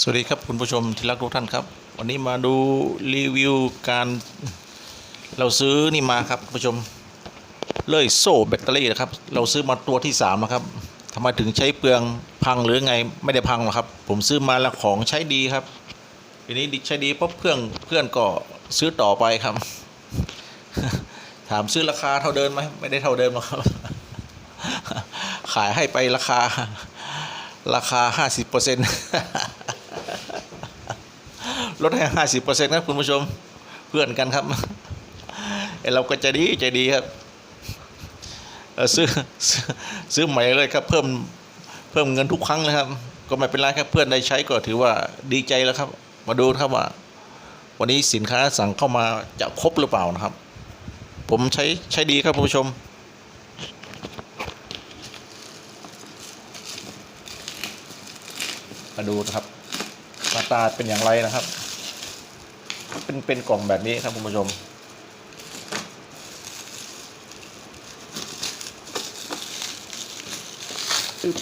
สวัสดีครับคุณผู้ชมที่รักทุกท่านครับ วันนี้มาดูรีวิวการเราซื้อนี่มาครับคุณผู้ชมเลยโซ่แบตเตอรี่นะครับ เราซื้อมาตัวที่3นะครับทำไมถึงใช้เปลืองพังหรือไงไม่ได้พังหรอกครับ ผมซื้อมาแล้วของใช้ดีครับทีนี้ใช้ดีเพราะเพื่อนเพื่อนก็ซื้อต่อไปครับ ถามซื้อราคาเท่าเดิมไหมไม่ได้เท่าเดิมหรอกครับ ขายให้ไปราคาราคาห้าสิบเปอร์เซ็นต์ ลดให้ห้าสิบเปอร์เซ็นต์ครับคุณผู้ชมเพื่อนกันครับเราก็ใจดีใจดีครับซื้อซื้อใหม่เลยครับ เพิ่มเพิ่มเงินทุกครั้งเลยครับ ก็ไม่เป็นไรครับเพื่อนได้ใช้ก็ถือว่าดีใจแล้วครับ มาดูครับว่า วันนี้สินค้าสั่งเข้ามาจะครบหรือเปล่านะครับ ผมใช้ใช้ดีครับคุณผู้ชมมาดูนะครับหน้าตาเป็นอย่างไรนะครับ เป็นเป็นกล่องแบบนี้ครับคุณผู้ชม อึ๊บ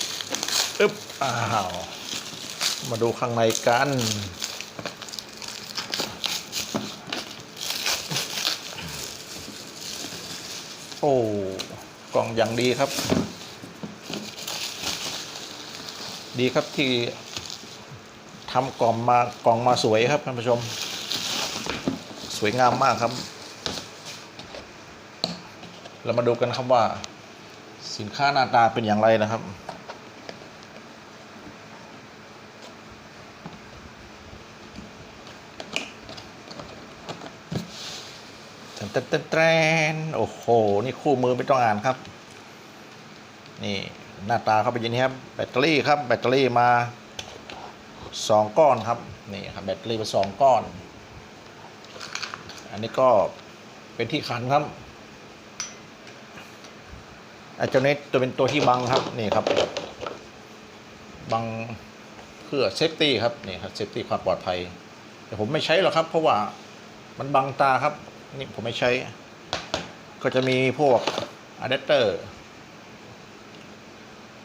อึ๊บอ้าว มาดูข้างในกันโอ้กล่องอย่างดีครับ ดีครับที่ทำกล่องมากล่องมาสวยครับท่านผู้ชม วยงามมากครับ เรามาดูกันครับว่า สินค้าหน้าตาเป็นอย่างไรนะครับ เต้นเต้นต้นโอ้โห นี่คู่มือไม่ต้องอ่านครับ นี่หน้าตาเขาเป็นอย่างนี้ครับ แบตเตอรี่ครับ แบตเตอรี่มาสองก้อนครับ นี่ครับ แบตเตอรี่มาสองก้อน อันนี้ก็เป็นที่ขันครับไอ้เจ้านี้ตัวเป็นตัวที่บังครับนี่ครับ บังเพื่อเซฟตี้ครับนี่ครับเซฟตี้ความปลอดภัย แต่ผมไม่ใช้หรอกครับ เพราะว่ามันบังตาครับนี่ผมไม่ใช้ ก็จะมีพวกอะแดปเตอร์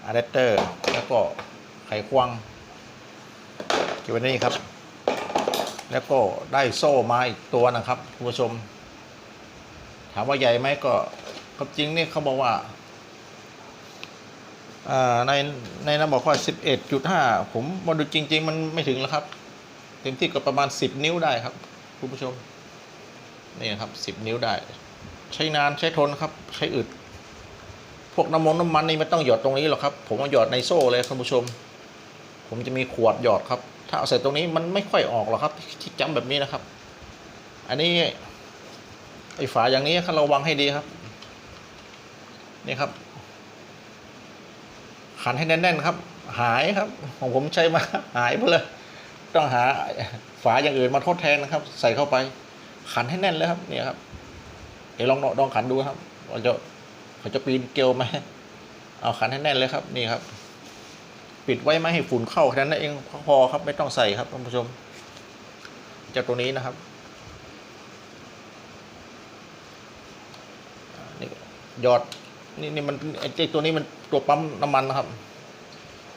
อะแดปเตอร์แล้วก็ไขควงเก็บไว้นี่ครับ แล้วก็ได้โซ่มาอีกตัวนะครับคุณผู้ชม ถามว่าใหญ่ไหมก็ความจริงนี่เขาบอกว่าในในนั้นบอกว่า 11.5 ผมมาดูจริง ๆ มันไม่ถึงแล้วครับ เต็มที่ก็ประมาณ 10 นิ้วได้ครับคุณผู้ชม นี่นะครับ 10 นิ้วได้ ใช้นานใช้ทนครับ ใช้อึด พวกน้ำมันน้ำมันนี่ไม่ต้องหยอดตรงนี้หรอกครับ ผมเอาหยอดในโซ่เลยคุณผู้ชม ผมจะมีขวดหยอดครับ ถ้าเอาใส่ตรงนี้มันไม่ค่อยออกหรอกครับที่จำแบบนี้นะครับ อันนี้ไอ้ฝาอย่างนี้ครับระวังให้ดีครับ นี่ครับขันให้แน่นๆครับ หายครับ ของผมใช้มาหายไปเลย ต้องหาฝาอย่างอื่นมาทดแทนนะครับ ใส่เข้าไป ขันให้แน่นเลยครับเนี่ยครับเดี๋ยวลองลองขันดูครับว่าจะเขาจะปีนเกลียวไหมเอาขันให้แน่นเลยครับ นี่ครับ ปิดไว้ไม่ให้ฝุ่นเข้าแค่นั้นเองพอครับไม่ต้องใส่ครับท่านผู้ชม จากตัวนี้นะครับนี่หยอดนี่นี่มันไอ้ตัวนี้มันตัวปั๊มน้ำมันนะครับ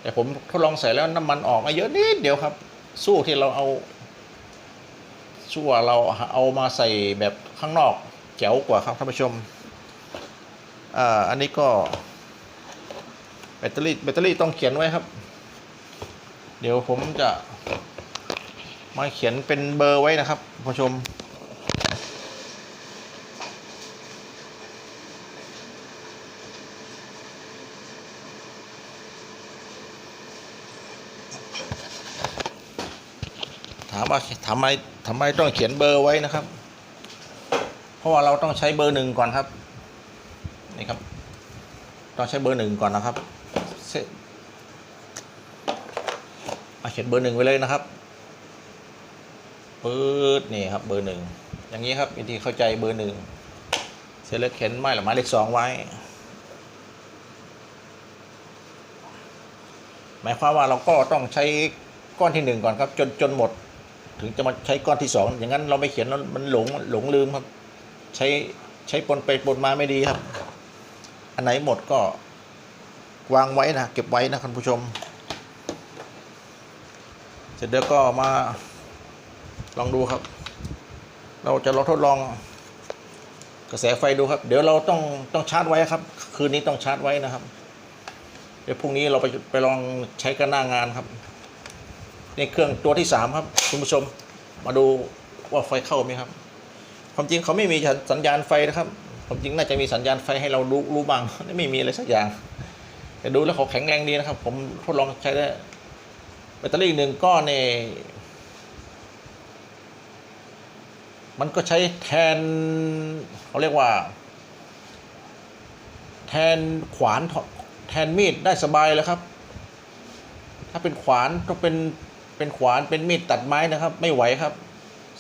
แต่ผมทดลองใส่แล้วน้ำมันออกมาเยอะนิดเดียวครับ สู้ที่เราเอาชั่วเราเอามาใส่แบบข้างนอกแจ๋วกว่าครับท่านผู้ชมอ่าอันนี้ก็แบตเตอรี่แบตเตอรี่ต้องเขียนไว้ครับ เดี๋ยวผมจะ มาเขียนเป็นเบอร์ไว้นะครับผู้ชม ถามว่าทำไมทำไมต้องเขียนเบอร์ไว้นะครับ เพราะว่าเราต้องใช้เบอร์หนึ่งก่อนครับ นี่ครับ ต้องใช้เบอร์หนึ่งก่อนนะครับ เขียนเบอร์หนึ่งไว้เลยนะครับปื๊ดนี่ครับเบอร์หนึ่งอย่างนี้ครับวิธีเข้าใจเบอร์หนึ่งเสร็จแล้วเขียนไม่หรือหมายเลขสองไว้ หมายความว่าเราก็ต้องใช้ก้อนที่หนึ่งก่อนครับจนจนหมด ถึงจะมาใช้ก้อนที่สองอย่างนั้นเราไม่เขียนแล้วมันหลงหลงลืมครับ ใช้ใช้ปนไปปนมาไม่ดีครับ อันไหนหมดก็วางไว้นะเก็บไว้นะคุณผู้ชม สร็จเดี๋ยวก็มา ลองดูครับ เราจะลองทดลอง กระแสไฟดูครับ เดี๋ยวเราต้องต้องชาร์จไว้ครับ คืนนี้ต้องชาร์จไว้นะครับ เดี๋ยวพรุ่งนี้เราไปไปลองใช้กันหน้างานครับนี่เครื่องตัวที่สามครับ คุณผู้ชม มาดูว่าไฟเข้าไหมครับ ความจริงเขาไม่มีสัญญาณไฟนะครับความจริงน่าจะมีสัญญาณไฟให้เรารู้รู้บ้างไม่มีอะไรสักอย่าง แต่ดูแล้วเขาแข็งแรงดีนะครับ ผมทดลองใช้ได้ แบตเตอรี่หนึ่งก้อนเนี่ยมันก็ใช้แทนเขาเรียกว่า แทนขวานแทนมีดได้สบายเลยครับ ถ้าเป็นขวานต้องเป็นเป็นขวานเป็นมีดตัดไม้นะครับ ไม่ไหวครับ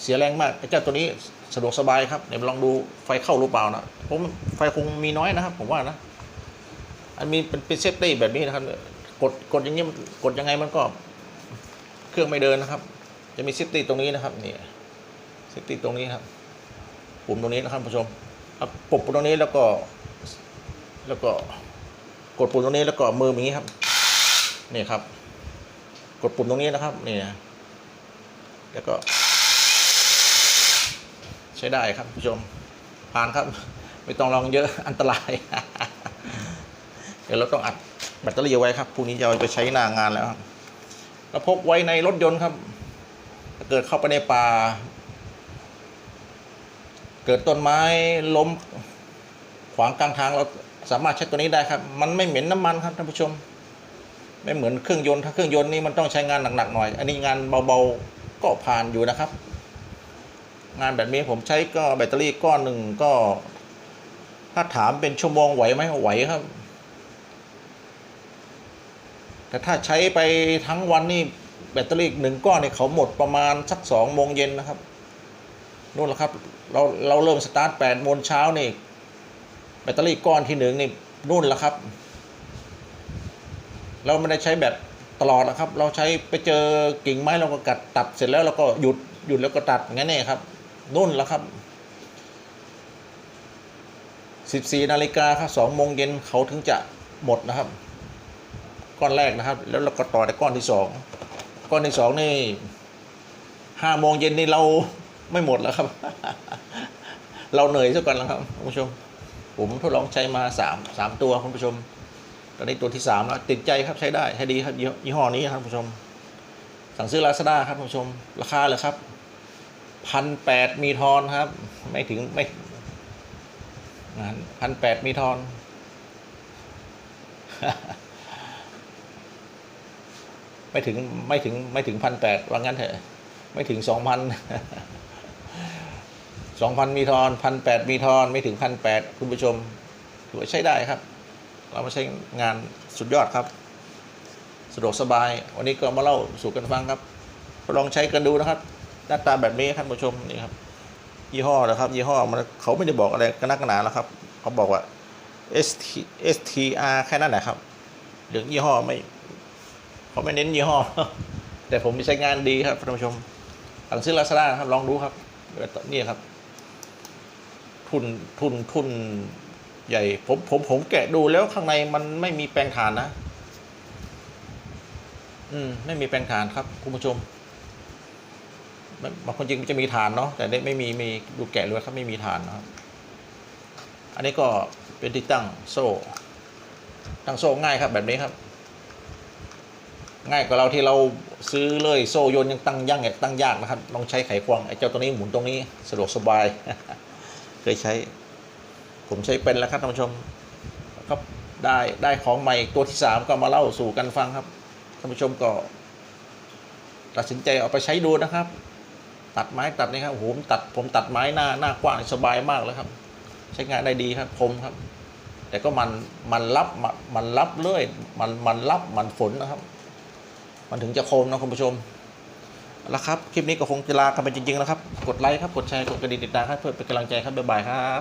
เสียแรงมากไอ้เจ้าตัวนี้สะดวกสบายครับเดี๋ยวลองดูไฟเข้าหรือเปล่านะผมไฟคงมีน้อยนะครับ ผมว่านะ อันมีเป็นเป็นเซฟตี้แบบนี้นะครับ กดกดอย่างนี้มันกดยังไงมันก็ เครื่องไม่เดินนะครับ จะมีซฟตี้ตรงนี้นะครับนี่ซฟตี้ตรงนี้ครับ ปุ่มตรงนี้นะครับผู้ชมครับปุ่มตรงนี้แล้วก็ แล้วก็กดปุ่มตรงนี้แล้วก็มืออย่างนี้ครับนี่ครับ กดปุ่มตรงนี้นะครับนี่นะแล้วก็ ใช้ได้ครับผู้ชมผ่านครับ ไม่ต้องลองเยอะอันตราย เดี๋ยวเราต้องอัดแบตเตอรี่ไว้ครับพรุ่งนี้จะเอาไปใช้หน้างานแล้วครับ แล้วพกไว้ในรถยนต์ครับ ถ้าเกิดเข้าไปในป่า เกิดต้นไม้ล้มขวางกลางทางเราสามารถใช้ตัวนี้ได้ครับ มันไม่เหม็นน้ำมันครับท่านผู้ชม ไม่เหมือนเครื่องยนต์ถ้าเครื่องยนต์นี่มันต้องใช้งานหนักๆหน่อย อันนี้งานเบาๆก็ผ่านอยู่นะครับ งานแบบนี้ผมใช้ก็แบตเตอรี่ก้อนหนึ่งก็ ถ้าถามเป็นชั่วโมงไหวไหมไหวครับ แต่ถ้าใช้ไปทั้งวันนี่แบตเตอรี่หนึ่งก้อนเนี่ยเขาหมดประมาณสักสองโมงเย็นนะครับนู่นแหละครับเราเราเริ่มสตาร์ทแปดโมงเช้านี่แบตเตอรี่ก้อนที่หนึ่งนี่นู่นแหละครับ เราไม่ได้ใช้แบบตลอดนะครับ เราใช้ไปเจอกิ่งไม้เราก็กัดตัดเสร็จแล้วเราก็หยุดหยุดแล้วก็ตัดงั้นเองครับนู่นแหละครับสิบสี่นาฬิกาครับสองโมงเย็นเขาถึงจะหมดนะครับ ก้อนแรกนะครับ แล้วเราก็ต่อในก้อนที่สองก้อนที่สองนี่ห้าโมงเย็นนี่เราไม่หมดแล้วครับ เราเหนื่อยซะก่อนแล้วครับคุณผู้ชม ผมทดลองใช้มาสามสามตัวคุณผู้ชม ตอนนี้ตัวที่สามแล้วติดใจครับใช้ได้ใช้ดีครับยี่ห้อยี่ห้อนี้ครับคุณผู้ชม สั่งซื้อลาซาด้าครับคุณผู้ชม ราคาเลยครับพันแปดมีทอนครับ ไม่ถึงไม่งานพันแปดมีทอน ไม่ถึงไม่ถึงไม่ถึงพันแปดว่างั้นเถอะ ไม่ถึงสองพันสองพันมีทอนพันแปดมีทอนไม่ถึงพันแปดคุณผู้ชมถือว่าใช้ได้ครับ เรามาใช้งานสุดยอดครับ สะดวกสบาย วันนี้ก็มาเล่าสู่กันฟังครับลองใช้กันดูนะครับ หน้าตาแบบนี้ครับผู้ชมนี่ครับ ยี่ห้อนะครับ ยี่ห้อมันเขาไม่ได้บอกอะไรกันนักหนาแล้วครับ เขาบอกว่า ST STR แค่นั้นแหละครับเรื่องยี่ห้อไม่ เขาไม่เน้นยี่ห้อ แต่ผมใช้งานดีครับท่านผู้ชมสั่งซื้อลาซาด้าครับลองดูครับนี่ครับ ทุนทุนทุนใหญ่ ผมผมผมแกะดูแล้วข้างในมันไม่มีแปลงฐานนะ อืม ไม่มีแปลงฐานครับคุณผู้ชมมันบางคนจริงมันจะมีฐานเนาะแต่ได้ไม่มีมีดูแกะเลยครับไม่มีฐานนะครับ อันนี้ก็เป็นที่ตั้งโซ่ ตั้งโซ่ง่ายครับแบบนี้ครับ ง่ายกว่าเราที่เราซื้อเลยโซ่โยนยังตั้งย่างเนี่ยตั้งยากนะครับลองใช้ไขควงไอ้เจ้าตัวนี้หมุนตรงนี้สะดวกสบายเคยใช้ ผมใช้เป็นแล้วครับท่านผู้ชมก็ได้ได้ของใหม่ตัวที่สามก็มาเล่าสู่กันฟังครับท่านผู้ชมก็ตัดสินใจเอาไปใช้ดูนะครับ ตัดไม้ตัดนี่ครับโอ้โหผมตัดผมตัดไม้หน้าหน้ากว้างสบายมากเลยครับ ใช้งานได้ดีครับคมครับ แต่ก็มันมันรับมันมันรับเรื่อยมันมันรับมันฝนนะครับ มันถึงจะคมนะคุณผู้ชมแล้วครับ คลิปนี้ก็คงจะลากันไปจริงๆแล้วครับ กดไลค์ครับ กดแชร์ กดกระดิ่งติดตามครับเพื่อเป็นกำลังใจครับ บ๊ายบายครับ